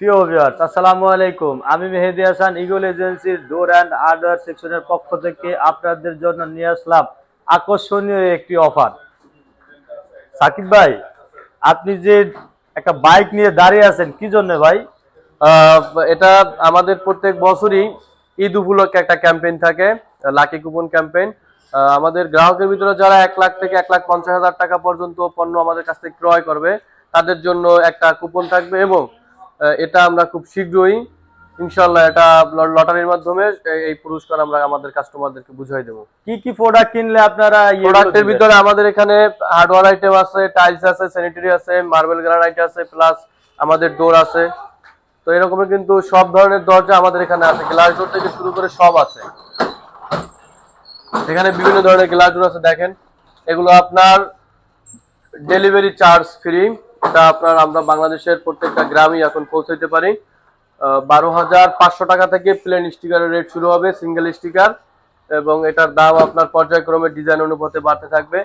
প্রিয় আসসালামু আলাইকুম। আমি মেহেদি হাসান ইগল এজেন্সির ডোর অ্যান্ড হার্ডওয়্যার সেকশনের পক্ষ থেকে আপনাদের জন্য নিয়ে আসলাম আকর্ষণীয় একটি অফার সাকিব ভাই, আপনি যে একটা বাইক নিয়ে দাঁড়িয়ে আছেন, কি জন্য ভাই? এটা আমাদের প্রত্যেক বছরই ঈদ উপলক্ষে একটা ক্যাম্পেইন থাকে লাকি কুপন ক্যাম্পেইন আমাদের গ্রাহকের ভিতরে যারা এক লাখ থেকে এক লাখ পঞ্চাশ হাজার টাকা পর্যন্ত পণ্য আমাদের কাছ থেকে ক্রয় করবে, তাদের জন্য একটা কুপন থাকবে এবং এটা আমরা খুব শীঘ্রই ইনশাল্লাহ এটা লটারির মাধ্যমে এই- পুরস্কার আমরা আমাদের কাস্টমারদেরকে বুঝাই দেবো। কি কি প্রোডাক্ট কিনলে আপনারা প্রোডাক্টের ভিতরে আমাদের এখানে হার্ডওয়্যার আইটেম আছে টাইলস আছে স্যানিটারি আছে মার্বেল গ্রানাইট আছে প্লাস আমাদের ডোর আছে। তো এরকমের কিন্তু সব ধরনের দরজা আমাদের এখানে আছে। গ্লাস ডোর থেকে শুরু করে সব আছে। এখানে বিভিন্ন ধরনের গ্লাস ডোর আছে দেখেন। এগুলো আপনার ডেলিভারি চার্জ ফ্রি এটা আপনার আমরা বাংলাদেশের প্রত্যেকটা গ্রামেই এখন পৌঁছাইতে পারি। বারো হাজার পাঁচশো টাকা থেকে প্লেন স্টিকারের রেট শুরু হবে সিঙ্গেল স্টিকার এবং এটার দাম আপনার পর্যায়ক্রমে ডিজাইন অনুপাতে বাড়তে থাকবে।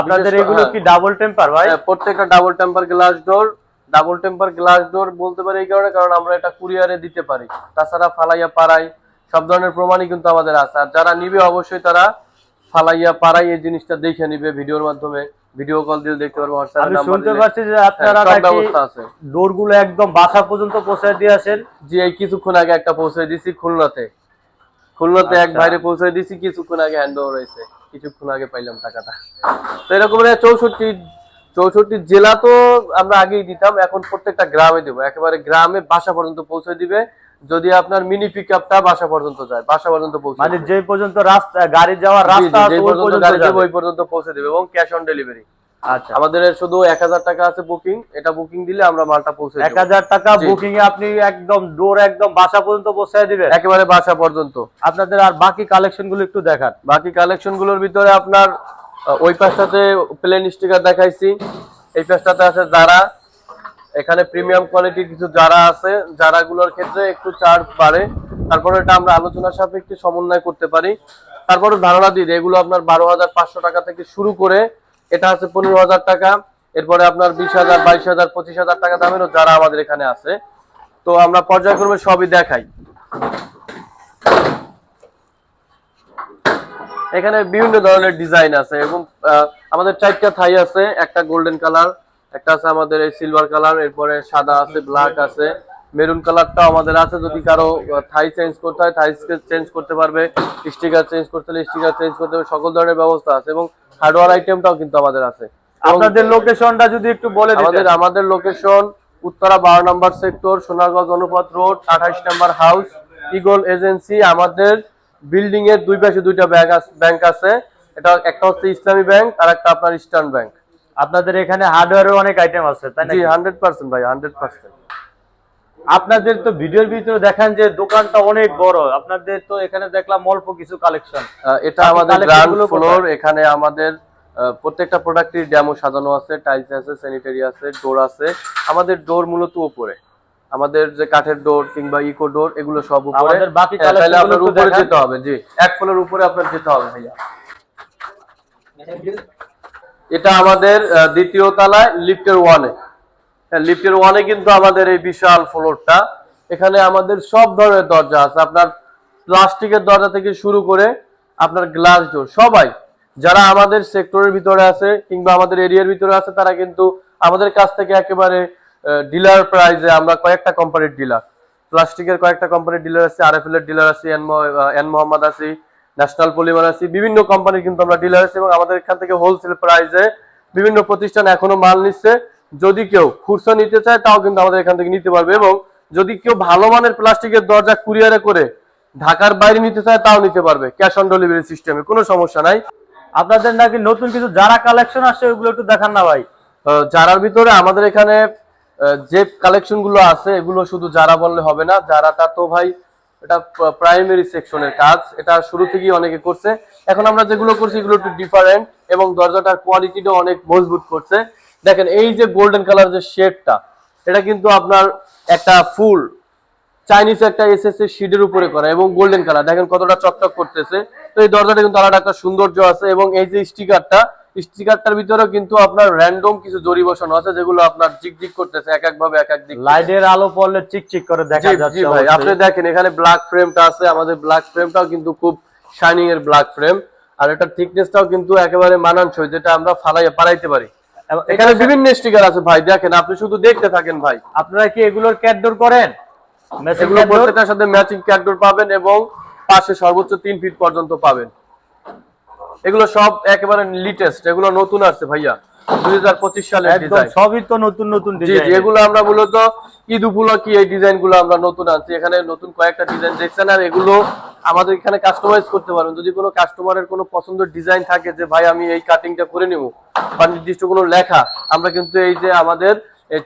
আপনাদের এগুলো কি ডাবল টেম্পার ভাই? হ্যাঁ, প্রত্যেকটা double temper glass door double temper glass door বলতে পারি এই কারণে কারণ আমরা এটা কুরিয়ারে দিতে পারি। তাছাড়া ফালাইয়া পাড়াই সব ধরনের প্রমাণই কিন্তু আমাদের আছে। আর যারা নিবে অবশ্যই তারা ফালাইয়া পাড়াই এই জিনিসটা দেখে নিবে ভিডিওর মাধ্যমে। ভিডিও কল দিয়ে দেখতে পারব হোয়াটসঅ্যাপ আমি নাম্বার শুনতে পাচ্ছি যে আপনারা হ্যাঁ, সব নাকি ব্যবস্থা আছে। ডোর একদম বাসা পর্যন্ত পৌঁছে দিয়ে আসেন জি এই কিছুক্ষণ আগে একটা পৌঁছে দিছি খুলনাতে। খুলনাতে এক আচ্ছা। ভাইরে পৌঁছে দিছি কিছুক্ষণ আগে হ্যান্ড ওভার হয়েছে। কিছুক্ষণ আগে পাইলাম টাকাটা। তো এরকম চৌষট্টি চৌষট্টি জেলা তো আমরা আগেই দিতাম এখন প্রত্যেকটা গ্রামে দেবো। একেবারে গ্রামে বাসা পর্যন্ত পৌঁছে দিবে। যদি আপনার মিনি পিক আপটা বাসা পর্যন্ত যায় বাসা পর্যন্ত পৌঁছে মানে যে পর্যন্ত রাস্তা গাড়ি যাওয়ার রাস্তা যে পর্যন্ত গাড়ি যাবে। ওই পর্যন্ত পৌঁছে দেবে এবং ক্যাশ অন ডেলিভারি আচ্ছা। আমাদের শুধু এক হাজার টাকা আছে বুকিং এটা বুকিং দিলে আমরা মালটা পৌঁছে এক দেবো। হাজার টাকা বুকিং এ আপনি একদম ডোর একদম বাসা পর্যন্ত পৌঁছায় দিবেন। একেবারে বাসা পর্যন্ত। আপনাদের আর বাকি কালেকশনগুলো একটু দেখান। বাকি কালেকশনগুলোর ভিতরে আপনার ওই পাশটাতে প্লেন স্টিকার দেখাইছি এই পাশটাতে আছে যারা এখানে প্রিমিয়াম কোয়ালিটির কিছু যারা আছে যারা গুলোর ক্ষেত্রে একটু চার্জ বাড়ে। তারপরে এটা আমরা আলোচনা সাপেক্ষে সমন্বয় করতে পারি। তারপরে ধারণা দিই এগুলো আপনার বারো হাজার পাঁচশো টাকা থেকে শুরু করে, এটা আছে পনেরো হাজার টাকা। এরপরে আপনার বিশ হাজার, বাইশ হাজার, পঁচিশ হাজার টাকা দামেরও যারা আমাদের এখানে আছে। তো আমরা পর্যায়ক্রমে সবই দেখাই। এখানে বিভিন্ন ধরনের ডিজাইন আছে এবং আমাদের চারটা থাই আছে, একটা গোল্ডেন কালার একটা আছে আমাদের এই সিলভার কালার এরপরে সাদা আছে ব্ল্যাক আছে। মেরুন কালারটাও আমাদের আছে যদি কারও থাই চেঞ্জ করতে হয় থাই চেঞ্জ করতে পারবে স্টিকার চেঞ্জ করতে হলে স্টিকার চেঞ্জ করতে হবে সকল ধরনের ব্যবস্থা আছে এবং হার্ডওয়্যার আইটেমটাও কিন্তু আমাদের আছে। আপনাদের লোকেশনটা যদি একটু বলে আমাদের আমাদের লোকেশন উত্তরা বারো নম্বর সেক্টর সোনারগঞ্জ অনুপাত রোড আঠাশ নম্বর হাউস ইগল এজেন্সি আমাদের বিল্ডিং এর দুই পাশে দুইটা ব্যাংক ব্যাংক আছে। এটা একটা হচ্ছে ইসলামী ব্যাংক আর একটা আপনার ইস্টার্ন ব্যাংক আপনাদের এখানে হার্ডওয়্যারের অনেক আইটেম আছে তাই না জি হান্ড্রেড পার্সেন্ট ভাই হান্ড্রেড পার্সেন্ট আপনাদের তো ভিডিওর ভিতরে দেখান যে দোকানটা অনেক বড় আপনাদের তো এখানে দেখলাম অল্প কিছু কালেকশন এটা আমাদের গ্রাউন্ড ফ্লোর এখানে আমাদের প্রত্যেকটা প্রোডাক্টের ডেমো সাজানো আছে টাইলস আছে স্যানিটারি আছে ডোর আছে। আমাদের ডোর মূলত উপরে। আমাদের যে কাঠের ডোর কিংবা ইকো ডোর এগুলো সব উপরে। আমাদের বাকি হ্যাঁ, তাহলে আপনার উপরে যেতে হবে জি। এক ফ্লোর উপরে আপনার যেতে হবে ভাইয়া। এটা আমাদের দ্বিতীয় তলায় লিফটের ওয়ানে হ্যাঁ লিফটের ওয়ানে কিন্তু আমাদের এই বিশাল ফ্লোরটা এখানে আমাদের সব ধরনের দরজা আছে। আপনার প্লাস্টিকের দরজা থেকে শুরু করে আপনার গ্লাস ডোর সবাই, যারা আমাদের সেক্টরের ভিতরে আছে কিংবা আমাদের এরিয়ার ভিতরে আছে, তারা কিন্তু আমাদের কাছ থেকে একেবারে ডিলার প্রাইজে আমরা কয়েকটা কোম্পানির ডিলার প্লাস্টিকের কয়েকটা কোম্পানির ডিলার আছে আরএফএল এর ডিলার আছে এন মোহাম্মদ আছি। ন্যাশনাল পলিমার আছি। বিভিন্ন কোম্পানির কিন্তু আমরা ডিলার আছি এবং আমাদের এখান থেকে হোলসেল প্রাইসে বিভিন্ন প্রতিষ্ঠান এখনও মাল নিচ্ছে। যদি কেউ খুচরা নিতে চায় তাও কিন্তু আমাদের এখান থেকে নিতে পারবে এবং যদি কেউ ভালো মানের প্লাস্টিকের দরজা কুরিয়ারে করে ঢাকার বাইরে নিতে চায় তাও নিতে পারবে। ক্যাশ অন ডেলিভারি সিস্টেমে কোনো সমস্যা নাই। আপনাদের নাকি নতুন কিছু যারা কালেকশন আসছে ওগুলো একটু দেখান না ভাই। যারার ভিতরে আমাদের এখানে যে কালেকশনগুলো আছে এগুলো শুধু যারা বললে হবে না যারা তা তো ভাই এটা প্রাইমারি সেকশনের কাজ। এটা শুরু থেকেই অনেকে করছে। এখন আমরা যেগুলো করছি, এগুলো একটু ডিফারেন্ট এবং দরজাটার কোয়ালিটিটা অনেক মজবুত করছে। দেখেন, এই যে গোল্ডেন কালার যে শেডটা এটা কিন্তু আপনার একটা ফুল। চাইনিজ একটা এসএসসি শিডের উপরে করা এবং গোল্ডেন কালার দেখেন কতটা চকচক করতেছে। তো এই দরজাটা কিন্তু আলাদা একটা সৌন্দর্য আছে এবং এই যে স্টিকারটা স্টিকারটার ভিতরেও কিন্তু আপনার র্যান্ডম কিছু জরি বসানো আছে যেগুলো আপনার করতেছে এক এক ভাবে এক এক দিক লাইটের আলো পড়লে চিকচিক করে দেখা যাচ্ছে ভাই আপনি দেখেন এখানে ব্ল্যাক ফ্রেমটা আছে আমাদের ব্ল্যাক ফ্রেমটাও কিন্তু খুব শাইনিং এর ব্ল্যাক ফ্রেম আর এটার থিকনেসটাও কিন্তু একেবারে মানানসই যেটা আমরা ফালাইয়া পালাইতে পারি। এখানে বিভিন্ন স্টিকার আছে ভাই দেখেন আপনি শুধু দেখতে থাকেন ভাই। আপনারা কি এগুলোর ক্যাটডোর করেন? এগুলো প্রত্যেকটার সাথে ম্যাচিং ক্যাকডোর পাবেন এবং পাশে সর্বোচ্চ তিন ফিট পর্যন্ত পাবেন। এগুলো সব একেবারে লিটেস্ট এগুলো নতুন আসছে ভাইয়া। দুই সালের ডিজাইন সবই তো নতুন নতুন ডিজাইন এগুলো আমরা মূলত ঈদ উপলক্ষে এই ডিজাইন আমরা নতুন আনছি। এখানে নতুন কয়েকটা ডিজাইন দেখছেন আর এগুলো আমাদের এখানে কাস্টমাইজ করতে পারবেন। যদি কোনো কাস্টমারের কোনো পছন্দের ডিজাইন থাকে যে ভাই আমি এই কাটিংটা করে নিব বা নির্দিষ্ট কোনো লেখা আমরা কিন্তু এই যে আমাদের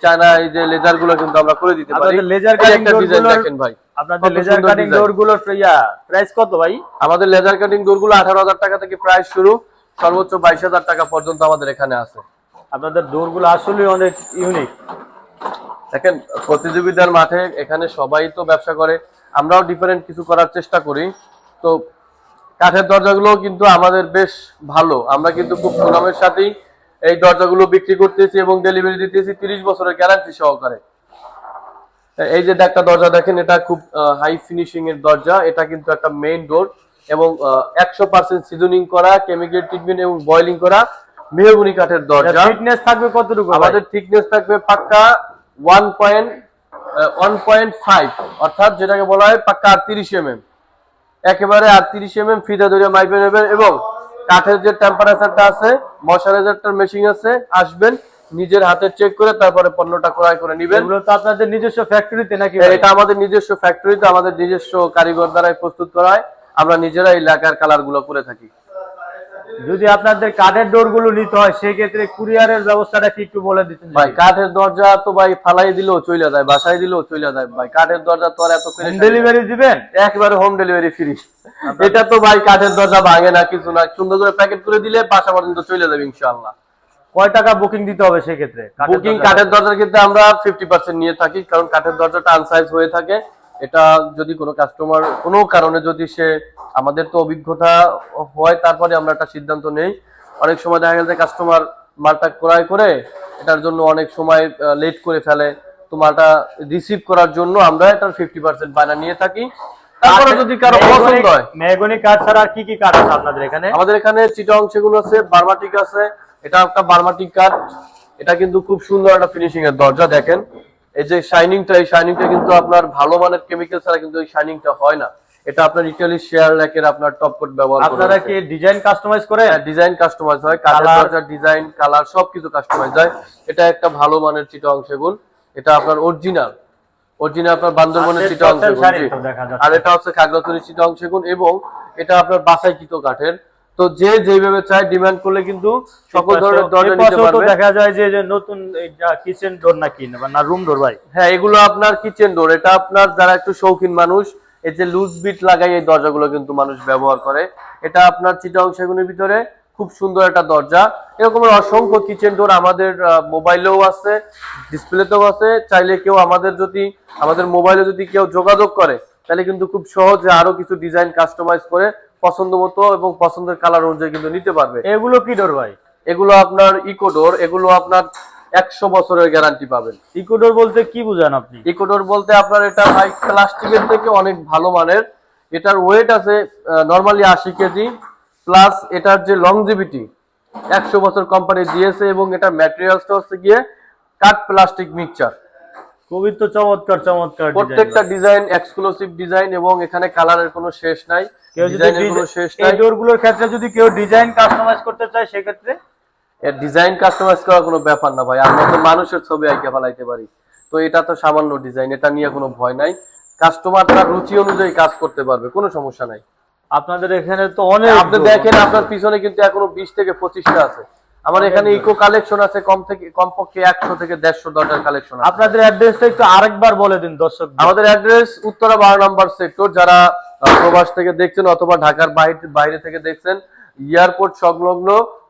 চায়না এই যে লেজারগুলো কিন্তু আমরা করে দিতে পারি। লেজার একটা ডিজাইন দেখেন ভাই। আপনাদের লেজার কাটিং design। ডোরগুলোর প্রাইস কত ভাই? আমাদের লেজার কাটিং ডোরগুলো আঠারো হাজার টাকা থেকে প্রাইস শুরু সর্বোচ্চ বাইশ হাজার টাকা পর্যন্ত আমাদের এখানে আছে। আপনাদের ডোরগুলো আসলে অনেক ইউনিক দেখেন প্রতিযোগিতার মাঠে এখানে সবাই তো ব্যবসা করে আমরাও ডিফারেন্ট কিছু করার চেষ্টা করি। তো কাঠের দরজাগুলো কিন্তু আমাদের বেশ ভালো। আমরা কিন্তু খুব সুনামের সাথেই এই দরজাগুলো বিক্রি করতেছি এবং ডেলিভারি দিতেছি তিরিশ বছরের গ্যারান্টি সহকারে। এই যে একটা দরজা দেখেন এটা খুব হাই ফিনিশিং এর দরজা। এটা কিন্তু একটা মেইন ডোর এবং একশো পার্সেন্ট সিজনিং করা কেমিক্যাল ট্রিটমেন্ট এবং বয়লিং করা মেহগুনি কাঠের দরজা। ফিটনেস থাকবে কতটুকু আমাদের থিকনেস থাকবে পাক্কা one point one point five অর্থাৎ যেটাকে বলা হয় পাক্কা আটত্রিশ এম এম একেবারে আটত্রিশ এম এম ফিতা ধরে মাইপে নেবেন এবং কাঠের যে টেম্পারেচারটা আছে ময়শ্চারাইজারটার মেশিন আছে আসবেন। নিজের হাতে চেক করে তারপরে পণ্যটা ক্রয় করে নিবেন। এগুলো তো আপনাদের নিজস্ব ফ্যাক্টরিতে নাকি হ্যাঁ, এটা আমাদের নিজস্ব ফ্যাক্টরিতে আমাদের নিজস্ব কারিগর দ্বারাই প্রস্তুত করা হয়। আমরা নিজেরা এই লেখার কালারগুলো করে থাকি। যদি আপনাদের কাঠের ডোরগুলো নিতে হয় সেই ক্ষেত্রে কুরিয়ারের ব্যবস্থাটা কি একটু বলে দিতেন ভাই কাঠের দরজা তো ভাই ফালাই দিলেও চলে যায় বাসায় দিলেও চলে যায়। ভাই কাঠের দরজা তো আর এত নাই। ডেলিভারি দিবেন? একবারে হোম ডেলিভারি ফ্রি এটা তো ভাই কাঠের দরজা ভাঙে না কিছু না। সুন্দর করে প্যাকেট করে দিলে বাসা পর্যন্ত চলে যাবে ইনশাআল্লাহ। কয় টাকা বুকিং দিতে হবে সেই ক্ষেত্রে বুকিং কাঠের দরজার ক্ষেত্রে আমরা ফিফটি পার্সেন্ট নিয়ে থাকি কারণ কাঠের দরজাটা আনসাইজ হয়ে থাকে। এটা যদি কোনো কাস্টমার কোনো কারণে যদি সে আমাদের তো অভিজ্ঞতা হয় তারপরে আমরা একটা সিদ্ধান্ত নেই। অনেক সময় দেখা গেছে কাস্টমার মালটা ক্রয় করে এটার জন্য অনেক সময় লেট করে ফেলে। তো মালটা রিসিভ করার জন্য আমরা এটার ফিফটি পার্সেন্ট বায়না নিয়ে থাকি। তারপরে যদি কারও পছন্দ হয় মেহগনি কাঠ ছাড়া আর কি কি কাঠ আছে আপনাদের এখানে? আমাদের এখানে চিটং সেগুলো আছে বার্মাটিক আছে এটা একটা বার্মাটিক কাঠ। এটা কিন্তু খুব সুন্দর একটা ফিনিশিং এর দরজা দেখেন। এই যে শাইনিংটা এই শাইনিংটা কিন্তু আপনার ভালো মানের কেমিক্যাল ছাড়া কিন্তু এই শাইনিংটা হয় না। এটা আপনার ইটালি শেয়ার ল্যাকের আপনার টপ কোট ব্যবহার আপনারা কি ডিজাইন কাস্টমাইজ করেন? ডিজাইন কাস্টমাইজ হয়। কালার দরজার ডিজাইন কালার সবকিছু কাস্টমাইজ হয়। এটা একটা ভালো মানের চিটং সেগুন। এটা আপনার অরিজিনাল অরিজিনাল আপনার বান্দরবনের 100% চিটং সেগুন শাড়ি জি। তো দেখা যাচ্ছে। আর এটা হচ্ছে খাগড়াছড়ি চিটং সেগুন এবং এটা আপনার বাসাইকৃত কাঠের। তো যে যেভাবে চায় ডিমান্ড করলে কিন্তু সকল ধরনের দরজা নিতে পারবে। দেখা যায় যে যে নতুন কিচেন ডোর না নাকি না রুম ডোর ভাই। হ্যাঁ এগুলো আপনার কিচেন ডোর এটা আপনার যারা একটু শৌখিন মানুষ এই যে লুজ বিট লাগাই এই দরজাগুলো কিন্তু মানুষ ব্যবহার করে। এটা আপনার চিটাং সেগুনের ভিতরে খুব সুন্দর একটা দরজা। এরকমের অসংখ্য কিচেন ডোর আমাদের মোবাইলেও আছে ডিসপ্লেতেও আছে। চাইলে কেউ আমাদের যদি আমাদের মোবাইলে যদি কেউ যোগাযোগ করে তাহলে কিন্তু খুব সহজে আরও কিছু ডিজাইন কাস্টমাইজ করে পছন্দ মতো এবং পছন্দের কালার অনুযায়ী কিন্তু নিতে পারবে। এগুলো কি ডোর ভাই? এগুলো আপনার ইকোডোর এগুলো আপনার একশো বছরের গ্যারান্টি পাবেন। ইকোডোর বলতে কি বুঝান আপনি? ইকোডোর বলতে আপনার এটা ভাই প্লাস্টিকের থেকে অনেক ভালো মানের। এটার ওয়েট আছে নর্মালি আশি কেজি প্লাস এটার যে লংজিভিটি একশো বছর কোম্পানি দিয়েছে এবং এটার ম্যাটেরিয়ালসটা হচ্ছে গিয়ে কাঠ প্লাস্টিক মিক্সচার খুবই তো চমৎকার চমৎকার প্রত্যেকটা ডিজাইন এক্সক্লুসিভ ডিজাইন এবং এখানে কালারের কোনো শেষ নাই কেউ ডিজাইনের কোনো শেষ নাই। ডোর ক্ষেত্রে যদি কেউ ডিজাইন কাস্টমাইজ করতে চায় সেক্ষেত্রে? এর ডিজাইন কাস্টমাইজ করা কোনো ব্যাপার না ভাই আমরা তো মানুষের ছবি আঁকে ফেলাইতে পারি। তো এটা তো সামান্য ডিজাইন এটা নিয়ে কোনো ভয় নাই। কাস্টমার তার রুচি অনুযায়ী কাজ করতে পারবে কোনো সমস্যা নাই। আপনাদের এখানে তো অনেক আপনি দেখেন আপনার পিছনে কিন্তু এখনও বিশ থেকে পঁচিশটা আছে। আমার এখানে ইকো কালেকশন আছে কম থেকে কমপক্ষে একশো থেকে দেড়শো দরজার কালেকশন আপনাদের অ্যাড্রেসটা একটু আরেকবার বলে দিন দর্শক। আমাদের অ্যাড্রেস উত্তরা বারো নম্বর সেক্টর যারা প্রবাস থেকে দেখছেন অথবা ঢাকার বাইরে বাইরে থেকে দেখছেন এয়ারপোর্ট সংলগ্ন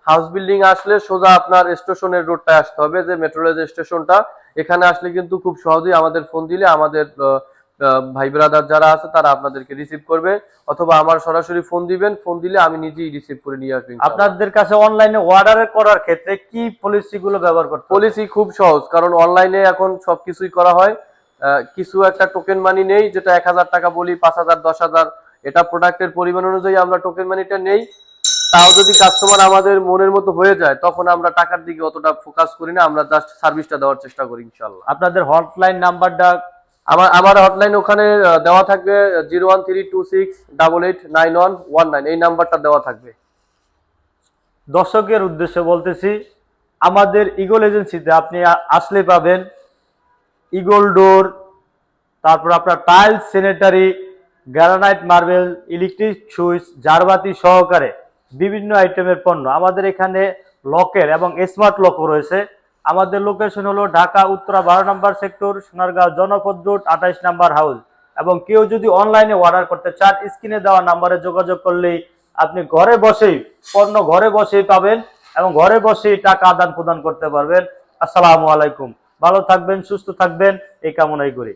হাউস বিল্ডিং আসলে সোজা আপনার স্টেশনের রোডটায় আসতে হবে যে মেট্রো রেল স্টেশনটা এখানে আসলে কিন্তু খুব সহজেই আমাদের ফোন দিলে আমাদের ভাই ব্রাদার যারা আছে তারা আপনাদেরকে রিসিভ করবে। অথবা আমার সরাসরি ফোন দিবেন ফোন দিলে আমি নিজেই রিসিভ করে নিয়ে আসব আপনাদের কাছে অনলাইনে অর্ডার করার ক্ষেত্রে কি পলিসি গুলো ব্যবহার করতে পলিসি খুব সহজ কারণ অনলাইনে এখন সবকিছুই করা হয়। কিছু একটা টোকেন মানি নেই যেটা এক হাজার টাকা বলি পাঁচ হাজার দশ হাজার এটা প্রোডাক্টের পরিমাণ অনুযায়ী আমরা টোকেন মানিটা নেই। তাও যদি কাস্টমার আমাদের মনের মতো হয়ে যায় তখন আমরা টাকার দিকে অতটা ফোকাস করি না আমরা জাস্ট সার্ভিসটা দেওয়ার চেষ্টা করি ইনশাল্লাহ আপনাদের হটলাইন নাম্বারটা আমার আমার হটলাইন ওখানে দেওয়া থাকবে zero one three two six double eight nine one one nine এই নাম্বারটা দেওয়া থাকবে। দর্শকের উদ্দেশ্যে বলতেছি, আমাদের ইগল এজেন্সিতে আপনি আসলে পাবেন ইগল ডোর তারপর আপনার tiles sanitary granite marble electric switch জারবাতি সহকারে বিভিন্ন আইটেমের পণ্য। আমাদের এখানে লকের এবং স্মার্ট লকও রয়েছে। আমাদের লোকেশন হলো ঢাকা, উত্তরা, বারো নম্বর সেক্টর সোনারগাঁও, জনপদ রোড আঠাইশ নাম্বার হাউস এবং কেউ যদি অনলাইনে অর্ডার করতে চান স্ক্রিনে দেওয়া নাম্বারে যোগাযোগ করলেই আপনি ঘরে বসেই, পণ্য ঘরে বসেই পাবেন এবং ঘরে বসেই টাকা আদান প্রদান করতে পারবেন। আসসালামু আলাইকুম। ভালো থাকবেন, সুস্থ থাকবেন, এই কামনাই করি।